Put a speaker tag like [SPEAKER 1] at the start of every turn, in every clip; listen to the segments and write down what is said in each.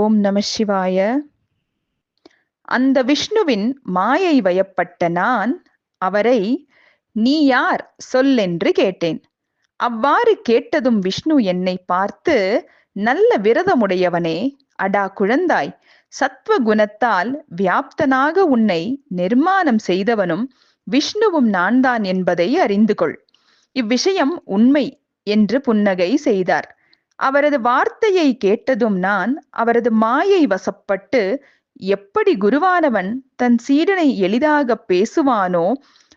[SPEAKER 1] ஓம் நம சிவாய. அந்த விஷ்ணுவின் மாயை வயப்பட்ட நான் அவரை நீ யார் சொல்லென்று கேட்டேன். அவ்வாறு கேட்டதும் விஷ்ணு என்னை பார்த்து நல்ல விரதமுடையவனே அடா குழந்தாய் சத்வ குணத்தால் வியாப்தனாக உன்னை நிர்மாணம் செய்தவனும் விஷ்ணுவும் நான்தான் என்பதை அறிந்து கொள் இவ்விஷயம் உண்மை என்று புன்னகை செய்தார். அவரது வார்த்தையை கேட்டதும் நான் அவரது மாயை வசப்பட்டு எப்படி குருவானவன் தன் சீடனை எளிதாக பேசுவானோ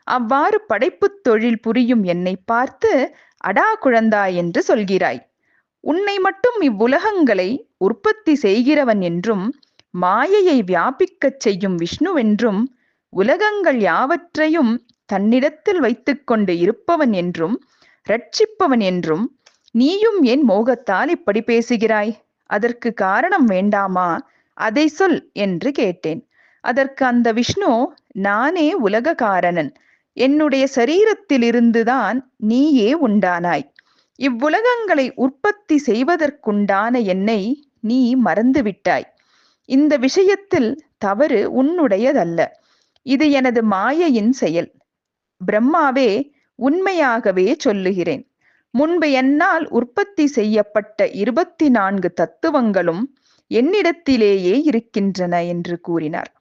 [SPEAKER 1] அவ்வாறு படைப்புத் தொழில் புரியும் என்னை பார்த்து அடா குழந்தாய் என்று சொல்கிறாய். உன்னை மட்டும் இவ்வுலகங்களை உற்பத்தி செய்கிறவன் என்றும் மாயையை வியாபிக்கச் செய்யும் விஷ்ணுவென்றும் உலகங்கள் யாவற்றையும் தன்னிடத்தில் வைத்துக்கொண்டு இருப்பவன் என்றும் ரட்சிப்பவன் என்றும் நீயும் என் மோகத்தால் இப்படி பேசுகிறாய்? அதற்கு காரணம் வேண்டாமா? அதை சொல் என்று கேட்டேன். அதற்கு அந்த விஷ்ணு நானே உலக காரணன் என்னுடைய சரீரத்திலிருந்துதான் நீயே உண்டானாய். இவ்வுலகங்களை உற்பத்தி செய்வதற்குண்டான என்னை நீ மறந்துவிட்டாய். இந்த விஷயத்தில் தவறு உன்னுடையதல்ல. இது எனது மாயையின் செயல். பிரம்மாவே உண்மையாகவே சொல்லுகிறேன். முன்பு என்னால் உற்பத்தி செய்யப்பட்ட இருபத்தி நான்கு தத்துவங்களும் என்னிடத்திலேயே இருக்கின்றன என்று கூறினார்.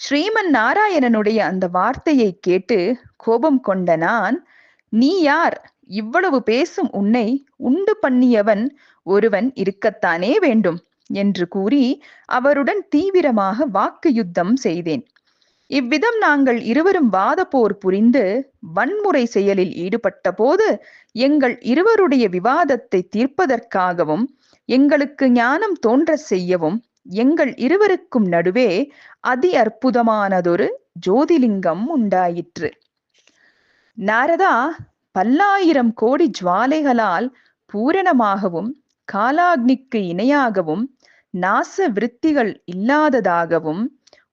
[SPEAKER 1] ஸ்ரீமன் நாராயணனுடைய அந்த வார்த்தையை கேட்டு கோபம் கொண்ட நான் நீ யார்? இவ்வளவு பேசும் உன்னை உண்டு பண்ணியவன் ஒருவன் இருக்கத்தானே வேண்டும்? என்று கூறி அவருடன் தீவிரமாக வாக்கு யுத்தம் செய்தேன். இவ்விதம் நாங்கள் இருவரும் வாத போர் புரிந்து வன்முறை செயலில் ஈடுபட்ட போது எங்கள் இருவருடைய விவாதத்தை தீர்ப்பதற்காகவும் எங்களுக்கு ஞானம் தோன்ற செய்யவும் எங்கள் இருவருக்கும் நடுவே அதி அற்புதமானதொரு ஜோதிலிங்கம் உண்டாயிற்று. நாரதா பல்லாயிரம் கோடி ஜுவாலைகளால் பூரணமாகவும் காலாக்னிக்கு இணையாகவும் நாச விருத்திகள் இல்லாததாகவும்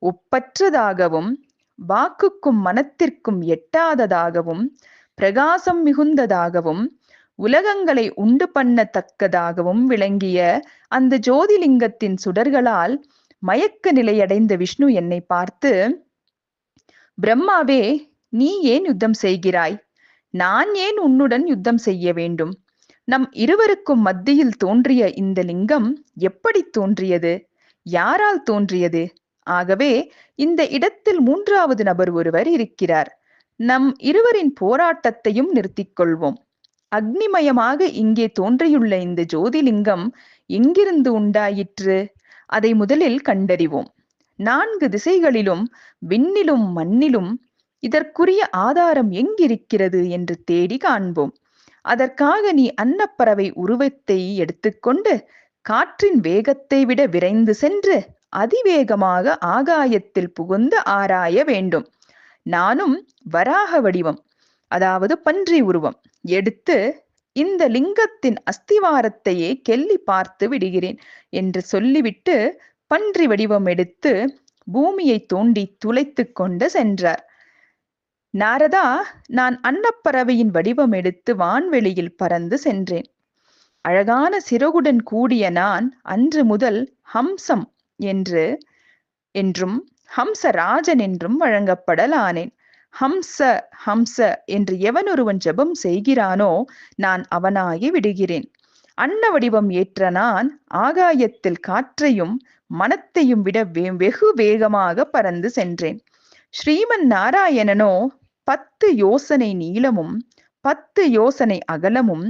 [SPEAKER 1] ஒப்பற்றதாகவும் வாக்குக்கும் மனத்திற்கும் எட்டாததாகவும் பிரகாசம் மிகுந்ததாகவும் உலகங்களை உண்டு பண்ணத்தக்கதாகவும் விளங்கிய அந்த ஜோதிலிங்கத்தின் சுடர்களால் மயக்க நிலையடைந்த விஷ்ணு என்னை பார்த்து பிரம்மாவே நீ ஏன் யுத்தம் செய்கிறாய்? நான் ஏன் உன்னுடன் யுத்தம் செய்ய வேண்டும்? நம் இருவருக்கும் மத்தியில் தோன்றிய இந்த லிங்கம் எப்படி தோன்றியது? யாரால் தோன்றியது? ஆகவே இந்த இடத்தில் மூன்றாவது நபர் ஒருவர் இருக்கிறார். நம் இருவரின் போராட்டத்தையும் நிறுத்திக் கொள்வோம். அக்னிமயமாக இங்கே தோன்றியுள்ள இந்த ஜோதிலிங்கம் எங்கிருந்து உண்டாயிற்று? அதை முதலில் கண்டறிவோம். நான்கு திசைகளிலும் விண்ணிலும் மண்ணிலும் இதற்குரிய ஆதாரம் எங்கிருக்கிறது என்று தேடி காண்போம். அதற்காக நீ அன்னப்பறவை உருவத்தை எடுத்துக்கொண்டு காற்றின் வேகத்தை விட விரைந்து சென்று அதிவேகமாக ஆகாயத்தில் புகுந்து ஆராய வேண்டும். நானும் வராக வடிவம் அதாவது பன்றி உருவம் எடுத்து இந்த லிங்கத்தின் அஸ்திவாரத்தையே கெல்லி பார்த்து விடுகிறேன் என்று சொல்லிவிட்டு பன்றி வடிவம் எடுத்து பூமியை தோண்டி துளைத்து கொண்டு சென்றார். நாரதா நான் அன்னப்பறவையின் வடிவம் எடுத்து வான்வெளியில் பறந்து சென்றேன். அழகான சிறகுடன் கூடிய நான் அன்று முதல் ஹம்சம் என்று என்றும் ஹம்சராஜன் என்றும் வழங்கப்படலானேன். ஹம்ச ஹம்ச என்று எவனொருவன் ஜெபம் செய்கிறானோ நான் அவனாகி விடுகிறேன். அன்ன வடிவம் ஏற்ற நான் ஆகாயத்தில் காற்றையும் மனத்தையும் விட வெகு வேகமாக பறந்து சென்றேன். ஸ்ரீமன் நாராயணனோ பத்து யோசனை நீளமும் பத்து யோசனை அகலமும்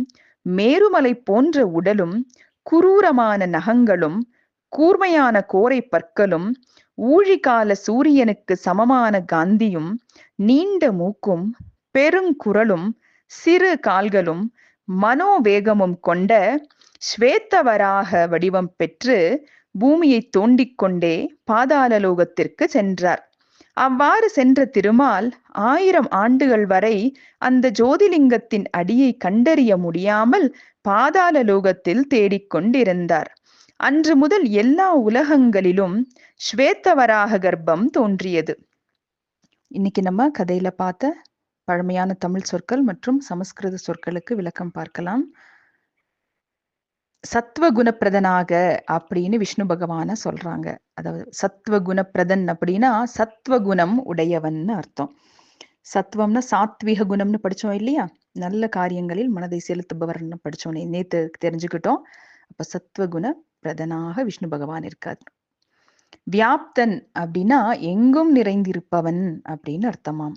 [SPEAKER 1] மேருமலை போன்ற உடலும் குரூரமான நகங்களும் கூர்மையான கோரை பற்களும் ஊழிகால சூரியனுக்கு சமமான காந்தியும் நீண்ட மூக்கும் பெருங்குரலும் சிறு கால்களும் மனோவேகமும் கொண்ட ஸ்வேத்தவராக வடிவம் பெற்று பூமியை தோண்டிக் கொண்டே பாதாளலோகத்திற்கு சென்றார். அவ்வாறு சென்ற திருமால் ஆயிரம் ஆண்டுகள் வரை அந்த ஜோதிலிங்கத்தின் அடியை கண்டறிய முடியாமல் பாதாள லோகத்தில் தேடிக்கொண்டிருந்தார் அன்று முதல் எல்லா உலகங்களிலும் ஸ்வேத்தவராக கர்ப்பம் தோன்றியது. இன்னைக்கு நம்ம கதையில பார்த்த பழமையான தமிழ் சொற்கள் மற்றும் சமஸ்கிருத சொற்களுக்கு விளக்கம் பார்க்கலாம். சத்வ குணப்பிரதனாக அப்படின்னு விஷ்ணு பகவான சொல்றாங்க. அதாவது சத்வ குணப்பிரதன் அப்படின்னா சத்வ குணம் உடையவன்னு அர்த்தம். சத்வம்னா சாத்விக குணம்னு படிச்சோம் இல்லையா? நல்ல காரியங்களில் மனதை செலுத்துபவர்னு படிச்சோம். நேத்து தெரிஞ்சுக்கிட்டோம். அப்ப சத்வகுண பிரதனாக விஷ்ணு பகவான் இருக்கார். வியாப்தன் அப்படின்னா எங்கும் நிறைந்திருப்பவன் அப்படின்னு அர்த்தமாம்.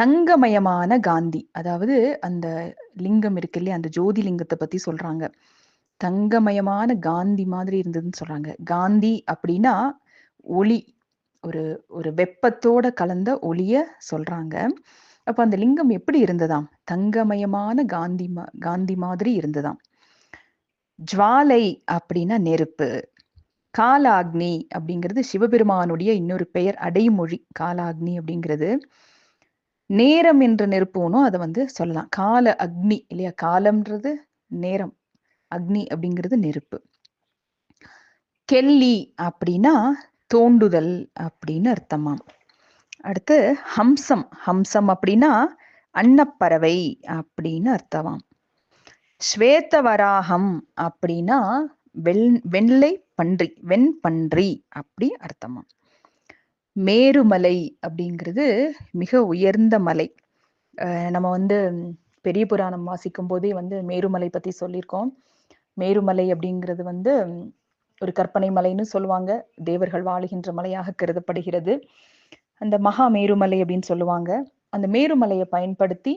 [SPEAKER 1] தங்கமயமான காந்தி அதாவது அந்த லிங்கம் இருக்கு இல்லையா அந்த ஜோதி லிங்கத்தை பத்தி சொல்றாங்க. தங்கமயமான காந்தி மாதிரி இருந்ததுன்னு சொல்றாங்க. காந்தி அப்படின்னா ஒளி ஒரு ஒரு வெப்பத்தோட கலந்த ஒளிய சொல்றாங்க. அப்ப அந்த லிங்கம் எப்படி இருந்ததாம்? தங்கமயமான காந்தி மா- காந்தி மாதிரி இருந்ததாம். ஜுவாலை அப்படின்னா நெருப்பு. காலாக்னி அப்படிங்கிறது சிவபெருமானுடைய இன்னொரு பெயர் அடைமொழி காலாக்னி அப்படிங்கிறது. நேரம் என்ற நெருப்புனும் அதை வந்து சொல்லலாம். கால அக்னி இல்லையா? காலம்ன்றது நேரம். அக்னி அப்படிங்கிறது நெருப்பு. கெல்லி அப்படின்னா தோண்டுதல் அப்படின்னு அர்த்தமாம். அடுத்து ஹம்சம். ஹம்சம் அப்படின்னா அன்னப்பறவை அப்படின்னு அர்த்தமாம். ஸ்வேதவராகம் அப்படின்னா வெள் வெள்ளை பன்றி வெண்பன்றி அப்படி அர்த்தமா மேருமலை அப்படிங்கிறது மிக உயர்ந்த மலை. நம்ம வந்து பெரிய புராணம் வாசிக்கும் போதே வந்து மேருமலை பத்தி சொல்லியிருக்கோம். மேருமலை அப்படிங்கிறது வந்து ஒரு கற்பனை மலைன்னு சொல்லுவாங்க. தேவர்கள் வாழுகின்ற மலையாக கருதப்படுகிறது. அந்த மகா மேருமலை அப்படின்னு சொல்லுவாங்க. அந்த மேருமலையை பயன்படுத்தி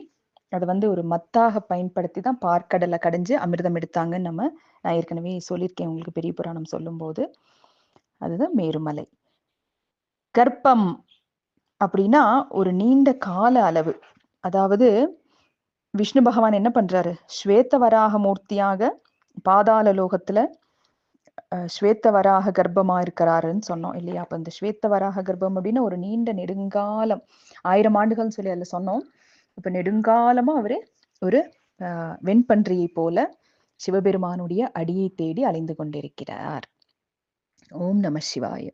[SPEAKER 1] அதை வந்து ஒரு மத்தாக பயன்படுத்தி தான் பார்க்கடலை கடைஞ்சு அமிர்தம் எடுத்தாங்கன்னு நம்ம நான் ஏற்கனவே சொல்லியிருக்கேன் உங்களுக்கு பெரிய புராணம் சொல்லும்போது. அதுதான் மேருமலை. கர்ப்பம் அப்படின்னா ஒரு நீண்ட கால அளவு. அதாவது விஷ்ணு பகவான் என்ன பண்றாரு? ஸ்வேத வராக மூர்த்தியாக பாதாள லோகத்துல அஹ், வராக கர்ப்பமா இருக்கிறாருன்னு சொன்னோம் இல்லையா? அப்ப இந்த ஸ்வேத்த வராக கர்ப்பம் அப்படின்னா ஒரு நீண்ட நெடுங்காலம் ஆயிரம் ஆண்டுகள்னு சொல்லி அதுல சொன்னோம். அப்ப நெடுங்காலமா அவரு ஒரு வெண்பன்றியை போல சிவபெருமானுடைய அடியை தேடி அலைந்து கொண்டிருக்கிறார். ஓம் நம சிவாய.